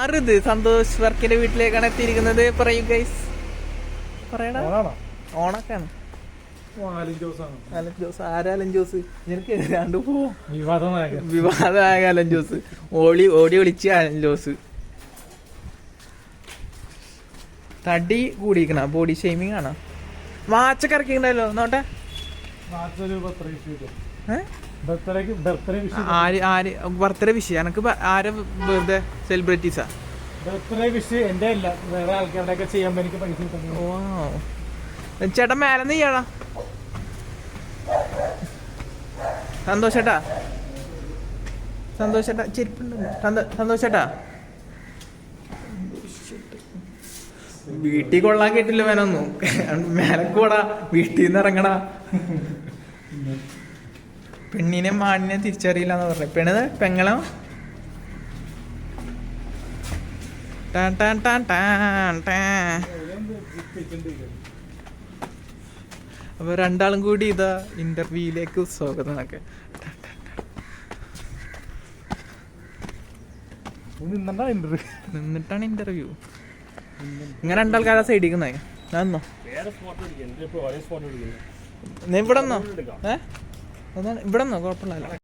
ആറിത് സന്തോഷ് വർക്കിന്റെ വീട്ടിലേക്കാണ് എത്തിയിരിക്കുന്നത്. പറയൂ ഗൈസ് പറയടാ. ഓണക്കാണ് അലൻ ജോസ് ആരാ അലൻ ജോസ് നിനക്ക് പോവും വിവാദമായ അലൻ ജോസ് ഓടി ഓടി വിളിച്ച അലൻ ജോസ് തടി കൂടിയിരിക്കണ. ബോഡി ഷെയ്മിങ് ആണ്? വാച്ചൊക്കെ ഇറക്കിയിട്ടുണ്ടല്ലോ. നോട്ടെ. ആര് ആര് ബർത്ത്ഡേ വിഷ്. എനക്ക് ആരും വെറുതെ സെലിബ്രിറ്റീസാ? ബർത്ത്ഡേ അല്ല. വേറെ ആൾക്കാരുടെയൊക്കെ എനിക്ക് പൈസ ഓ. ചേട്ടാ മേലെ ചെയ്യണം സന്തോഷേട്ടാ സന്തോഷേട്ടാ ചെരുപ്പുണ്ട്. സന്തോ- സന്തോഷേട്ടാ വീട്ടിൽ കൊള്ളാൻ കേട്ടില്ല മേനൊന്നും. മേലെ കൂടാ വീട്ടിൽ നിന്ന് ഇറങ്ങടാ. പെണ്ണിനെ മാണിനെ തിരിച്ചറിയില്ല എന്ന് പറഞ്ഞു. പെണ്ണ് പെങ്ങളോ? ടാൻ ടാൻ ടാൻ ടാൻ ടാൻ. അപ്പൊ രണ്ടാളും കൂടി ഇതാ ഇന്റർവ്യൂയിലേക്ക് സ്വാഗതം എന്നൊക്കെ. നിന്നിട്ടാണ് ഇന്റർവ്യൂ ഇങ്ങനെ രണ്ടാൾക്കാരാ സൈഡിക്കുന്നേ ഞാൻ ഇവിടെ നിന്നോ ഏ? ഇവിടെ നിന്നോ കുഴപ്പമില്ല.